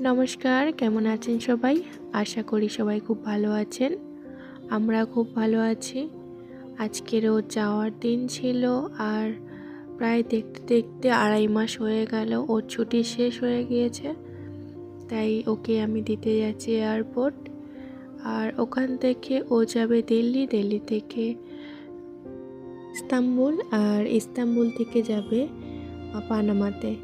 নমস্কার, কেমন আছেন সবাই? আশা করি সবাই খুব ভালো আছেন। আমরা খুব ভালো আছি। আজকেরও যাওয়ার দিন ছিল আর প্রায় দেখতে দেখতে আড়াই মাস হয়ে গেল, ওর ছুটি শেষ হয়ে গিয়েছে। তাই ওকে আমি দিতে যাচ্ছি এয়ারপোর্ট। আর ওখান থেকে ও যাবে দিল্লি দিল্লি থেকে ইস্তাম্বুল আর ইস্তাম্বুল থেকে যাবে পানামাতে।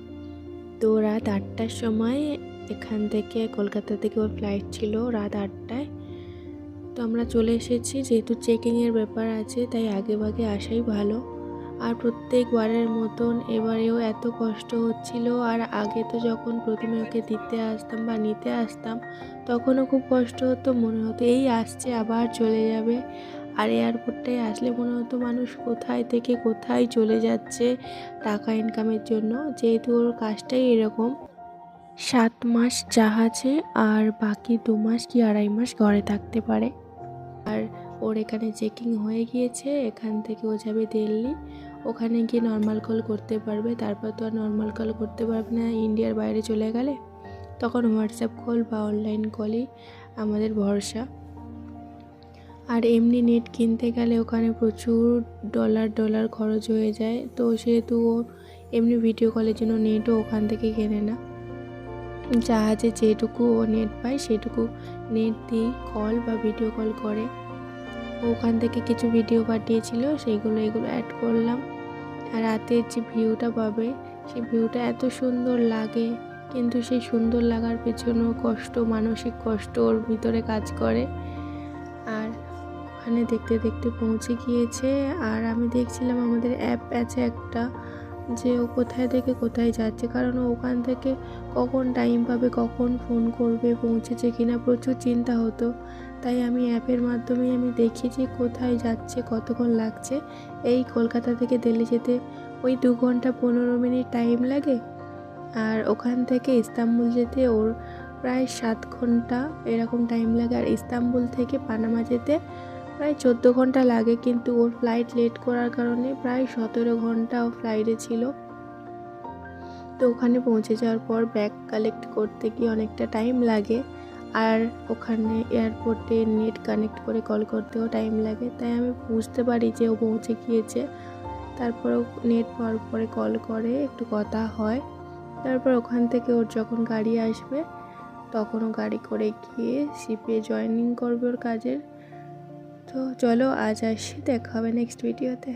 তো রাত আটটার সময় এখান থেকে কলকাতা থেকে ওর ফ্লাইট ছিল রাত আটটায়। তো আমরা চলে এসেছি, যেহেতু চেকিংয়ের ব্যাপার আছে, তাই আগে ভাগে আসাই ভালো। আর প্রত্যেকবারের মতন এবারেও এত কষ্ট হচ্ছিল, আর আগে তো যখন প্রথমে ওকে দিতে আসতাম বা নিতে আসতাম, তখনও খুব কষ্ট হতো, মনে হতো এই আসছে, আবার চলে যাবে। আর এয়ারপোর্টটায় আসলে মনে হতো মানুষ কোথায় থেকে কোথায় চলে যাচ্ছে টাকা ইনকামের জন্য, যেহেতু ওর কাজটাই এরকম। সাত মাস জাহাজে আর বাকি দু মাস কি আড়াই মাস ঘরে থাকতে পারে। আর ওর এখানে চেকিং হয়ে গিয়েছে, এখান থেকে ও যাবে দিল্লি। ওখানে গিয়ে নর্মাল কল করতে পারবে। তারপর তো আর নর্মাল কল করতে পারবে না, ইন্ডিয়ার বাইরে চলে গেলে। তখন হোয়াটসঅ্যাপ কল বা অনলাইন কলই আমাদের ভরসা। আর এমনি নেট কিনতে গেলে ওখানে প্রচুর ডলার ডলার খরচ হয়ে যায়। তো সেহেতু ও এমনি ভিডিও কলের জন্য নেটও ওখান থেকে কেনে না। জাহাজে যেটুকু ও নেট পায়, সেটুকু নেট দিয়ে কল বা ভিডিও কল করে। ওখান থেকে কিছু ভিডিও পাঠিয়েছিল সেইগুলো এগুলো অ্যাড করলাম। আর রাতের যে ভিউটা পাবে, সেই ভিউটা এত সুন্দর লাগে। কিন্তু সেই সুন্দর লাগার পেছনেও কষ্ট, মানসিক কষ্ট ওর ভিতরে কাজ করে। আর ওখানে দেখতে দেখতে পৌঁছে গিয়েছে। আর আমি দেখছিলাম আমাদের অ্যাপ আছে একটা। যে ও কোথায় থেকে কোথায় যাচ্ছে, কারণ ও ওখান থেকে কখন টাইম পাবে, কখন ফোন করবে, পৌঁছেছে কিনা প্রচুর চিন্তা হতো। তাই আমি অ্যাপের মাধ্যমে আমি দেখি যে কোথায় যাচ্ছে, কতক্ষণ লাগছে। এই কলকাতা থেকে দিল্লি যেতে ওই দু ঘণ্টা পনেরো মিনিট টাইম লাগে। আর ওখান থেকে ইস্তাম্বুল যেতে ওর প্রায় সাত ঘণ্টা এরকম টাইম লাগে। আর ইস্তাম্বুল থেকে পানামা যেতে প্রায় চোদ্দ ঘণ্টা লাগে, কিন্তু ওর ফ্লাইট লেট করার কারণে প্রায় সতেরো ঘণ্টা ও ফ্লাইটে ছিল। তো ওখানে পৌঁছে যাওয়ার পর ব্যাগ কালেক্ট করতে গিয়ে অনেকটা টাইম লাগে, আর ওখানে এয়ারপোর্টে নেট কানেক্ট করে কল করতেও টাইম লাগে। তাই আমি বুঝতে পারি যে ও পৌঁছে গিয়েছে। তারপরেও নেট পাওয়ার পরে কল করে, একটু কথা হয়। তারপর ওখান থেকে ওর যখন গাড়ি আসবে, তখন ও গাড়ি করে গিয়ে শিপে জয়েনিং করবে ওর কাজের। তো চলো আজ আসি দেখা হবে নেক্সট ভিডিওতে